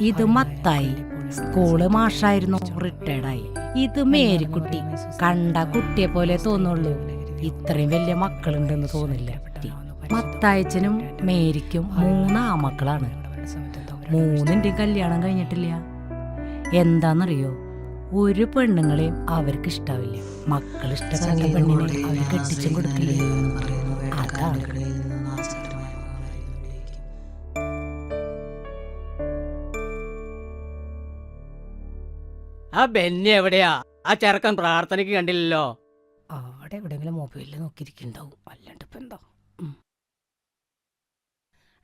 ഇത് മത്തായി. സ്കൂൾ മാഷായിരുന്നു റിട്ടയർഡായി. ഇത് മേരിക്കുട്ടി. കണ്ട കുട്ടിയെ പോലെ തോന്നുള്ളൂ. ഇത്രയും വലിയ മക്കളുണ്ടെന്ന് തോന്നില്ല. മത്തായച്ചനും മേരിക്കും മൂന്നാ മക്കളാണ് മൂന്നിന്റെ കല്യാണം കഴിഞ്ഞിട്ടില്ല. എന്താണെന്നറിയോ ഒരു പെണ്ണുങ്ങളെയും അവർക്ക് ഇഷ്ടാവില്ല. മക്കൾ ഇഷ്ടപ്പെട്ട പെണ്ണിനെ അവർ കെട്ടിച്ചും കൊടുക്കില്ല? അതാണ്. ആ ബെന്നി എവിടെയാ? ആ ചെറുക്കൻ പ്രാർത്ഥനയ്ക്ക് കണ്ടില്ലല്ലോ. അവിടെ എവിടെങ്കിലും മൊബൈലിൽ നോക്കിയിരിക്കുന്നുണ്ടാവും. അല്ലാണ്ട് ഇപ്പൊ എന്താ?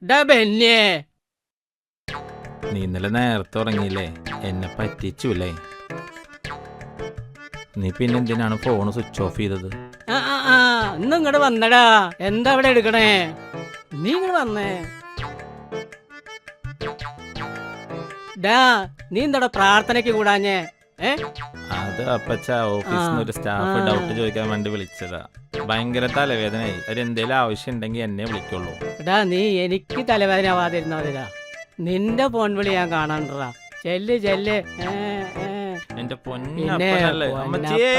ഡാ ബെന്നിയെ. നീ ഇന്നലെ നേരത്തെ ഉറങ്ങിയില്ലേ? എന്നെ പറ്റിച്ചുല്ലേ? നീ പിന്നെ എന്തിനാണ് ഫോൺ സ്വിച്ച് ഓഫ് ചെയ്തത്? ആ ആ ആ ഇന്ന് ഇങ്ങോട്ട് വന്നടാ. എന്താ അവിടെ എടുക്കണേ? നീ ഇങ്ങോട്ട് വന്നേ. ഡാ നീ എന്താടാ പ്രാർത്ഥനയ്ക്ക് കൂടാഞ്ഞേ? ഏ? അത് അപ്പച്ച ഓഫീസിൽ ഒരു സ്റ്റാഫ് ഡൗട്ട് ചോദിക്കാൻ വേണ്ടി വിളിച്ചതാ. ഭയങ്കര തലവേദനയായി. ഒരു എന്തേലും ആവശ്യം ഉണ്ടെങ്കിൽ എന്നെ വിളിക്കുള്ളൂ. എടാ നീ എനിക്ക് തലവേദന ആവാതിരുന്നതിരാ നിന്റെ ഫോൺ വിളി ഞാൻ കാണാണ്ടാ ചെല്ല് ചെല്ല്. എന്റെ പിന്നെ പൊന്നപ്പനല്ലേ അമ്മച്ചിയേ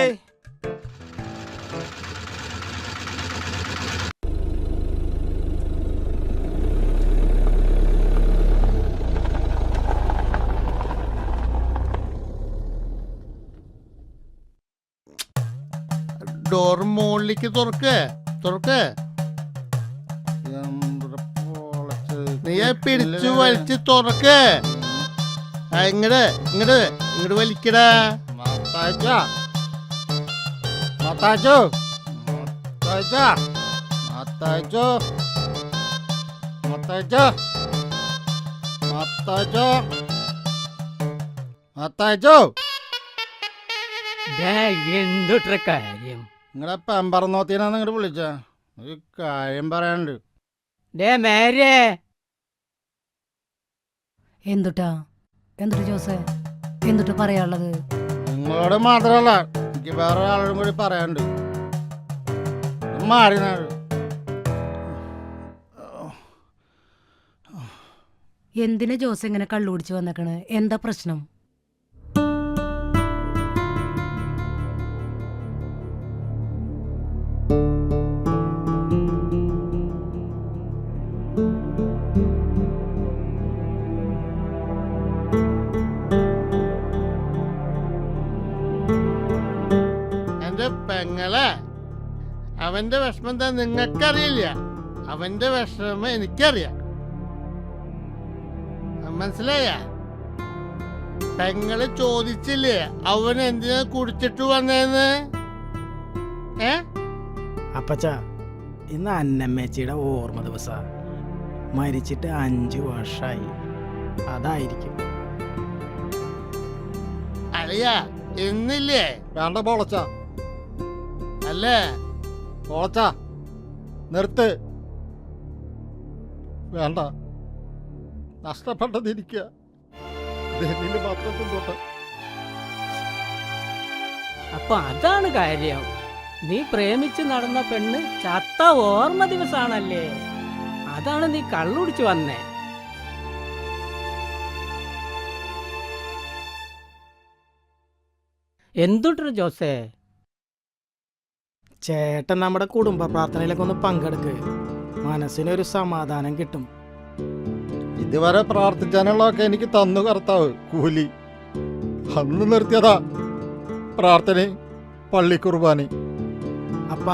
ഡോർ മുകളിലേക്ക് തുറക്ക്. തുറക്ക്. നീ പിടിച്ചു വലിച്ച് തുറക്ക്. ഇങ്ങട് ഇങ്ങട് ഇങ്ങട് വലിക്കടാ. മത്താച്ചോ മത്താച്ചോ മത്താച്ചോ മത്താച്ചോ മത്താച്ചോ മത്താച്ചോ മത്താച്ചോ കാര്യം. നിങ്ങളെ പെമ്പറന്നോത്തിനാന്ന് ഇങ്ങോട്ട് വിളിച്ച. ഒരു കാര്യം പറയാനുണ്ട്. ഡേ മേരേ എന്തുട്ടാ? എന്തുട്ട് ജോസേ? എന്തുട്ട് പറയാനുള്ളത്? നിങ്ങളോട് മാത്രമല്ല എനിക്ക് വേറെ ഒരാളോടും കൂടി പറയാനുണ്ട്. മാറി എന്തിനാ ജോസ് ഇങ്ങനെ കള്ളുപിടിച്ച് വന്നേക്കണ്? എന്താ പ്രശ്നം? എന്റെ പെങ്ങളെ. അവന്റെ വിഷമം എന്താ നിങ്ങൾക്കറിയില്ല. അവന്റെ വിഷമം എനിക്കറിയാം. മനസ്സിലായ? പെങ്ങൾ ചോദിച്ചില്ലേ അവൻ എന്തിനാ കുടിച്ചിട്ട് വന്നേന്ന്? ഏ? അപ്പച്ച ഇന്ന് അന്നമ്മേച്ചിയുടെ ഓർമ്മ ദിവസ. മരിച്ചിട്ട് അഞ്ചു വർഷമായി അതായിരിക്കും. അറിയാ എന്നില്ലേ വേണ്ട പോളച്ച അല്ലേ? പോളച്ച. നിർത്ത്. വേണ്ട. നഷ്ടപ്പെട്ടതിരിക്കുക ഡൽഹിയിൽ മാത്രം കൊണ്ടോട്ടെ അപ്പൊ അതാണ് കാര്യം. നീ പ്രേമിച്ച് നടന്ന പെണ്ണ് ചത്ത ഓർമ്മ ദിവസാണല്ലേ? അതാണ് നീ കള്ളുടിച്ചു വന്നേ. എന്തുട്ടൊരു ജോസേ? ചേട്ടൻ നമ്മുടെ കുടുംബ പ്രാർത്ഥനയിലൊക്കെ ഒന്ന് പങ്കെടുക്ക്. മനസ്സിനൊരു സമാധാനം കിട്ടും. ഇതുവരെ പ്രാർത്ഥിച്ചാനുള്ളതൊക്കെ എനിക്ക് തന്നു കർത്താവ് കൂലി. അന്ന് നിർത്തിയതാ പ്രാർത്ഥന പള്ളി കുർബാനി. അപ്പ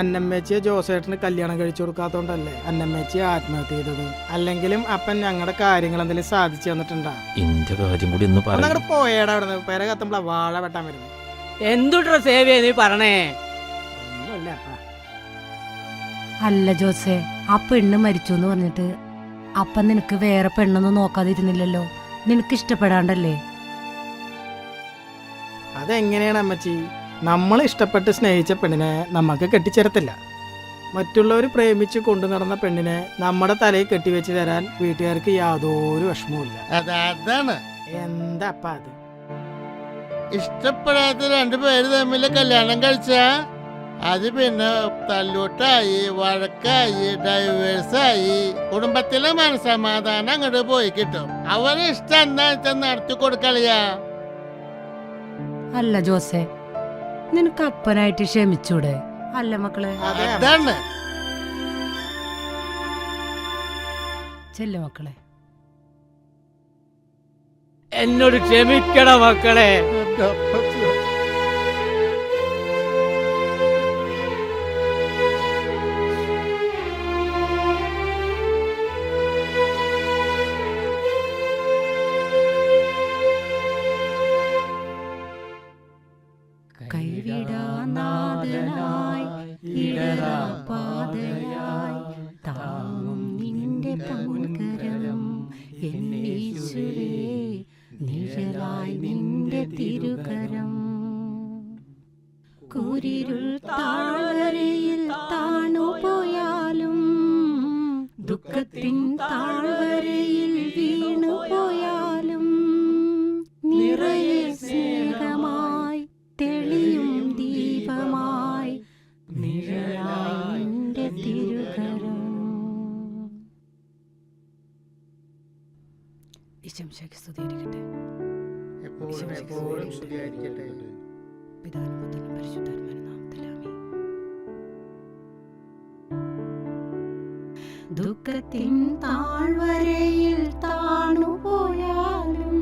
അന്നമ്മേച്ചിയെ ജോസേട്ടന് കല്യാണം കഴിച്ചു കൊടുക്കാത്തോണ്ടല്ലേ അന്നമ്മേച്ചി ആത്മഹത്യ ചെയ്തത്? അല്ലെങ്കിലും അപ്പൻ ഞങ്ങളുടെ കാര്യങ്ങൾ എന്തെങ്കിലും സാധിച്ചു തന്നിട്ടുണ്ടാ? ഇന്റെ കാര്യം കൂടി ഒന്ന് പോയേടാ അവിടെ പേരെ കത്തുമ്പോളാ വാഴ വെട്ടാൻ വരുന്നത് എന്തുട്ര സേവ്യ നീ പറഞ്ഞേ ഒന്നുമില്ല അപ്പ. അല്ല ജോസേ ആ പെണ്ണ് മരിച്ചു എന്ന് പറഞ്ഞിട്ട് അപ്പൊ നിനക്ക് വേറെ പെണ്ണൊന്നും നോക്കാതിരുന്നില്ലല്ലോ. നിനക്ക് ഇഷ്ടപ്പെടാണ്ടല്ലേ? അതെങ്ങനെയാണ് അമ്മച്ചി? നമ്മൾ ഇഷ്ടപ്പെട്ട് സ്നേഹിച്ച പെണ്ണിനെ നമുക്ക് കെട്ടിച്ചേരത്തില്ല. മറ്റുള്ളവർ പ്രേമിച്ച് കൊണ്ടു നടന്ന പെണ്ണിനെ നമ്മുടെ തലയിൽ കെട്ടിവെച്ച് തരാൻ വീട്ടുകാർക്ക് യാതൊരു വിഷമവും ഇല്ല അതാണ്. എന്താ അപ്പ അത്? ഇഷ്ടപ്പെടാത്ത രണ്ടു പേര് തമ്മിൽ കല്യാണം കഴിച്ച? അത് പിന്നെ തല്ലൂട്ടായി വഴക്കായി ഡൈവേഴ്സായി കുടുംബത്തിലെ മനസമാധാനം അങ്ങോട്ട് പോയി കിട്ടും. അവരെ ഇഷ്ടം എന്താ വെച്ചാൽ നടത്തി കൊടുക്കളിയാ? അല്ല ജോസെ നിനക്ക് അപ്പനായിട്ട് ക്ഷമിച്ചൂടെ? അല്ല മക്കളെ. അതെ അതാണ്. ചെല്ലു മക്കളെ. എന്നോട് ക്ഷമിക്കണ മക്കളെ. ഈശംശയ്ക്ക് സ്തുതിയിരിക്കട്ടെ എപ്പോഴും എപ്പോഴും സ്തുതിയായിരിക്കട്ടെ പിതാവിനും പുത്രനും പരിശുദ്ധാത്മാവിനും നാമത്തിൽ ആമേൻ. ദുഃഖത്തിൻ താഴ്വരയിൽ താണുപോയാലും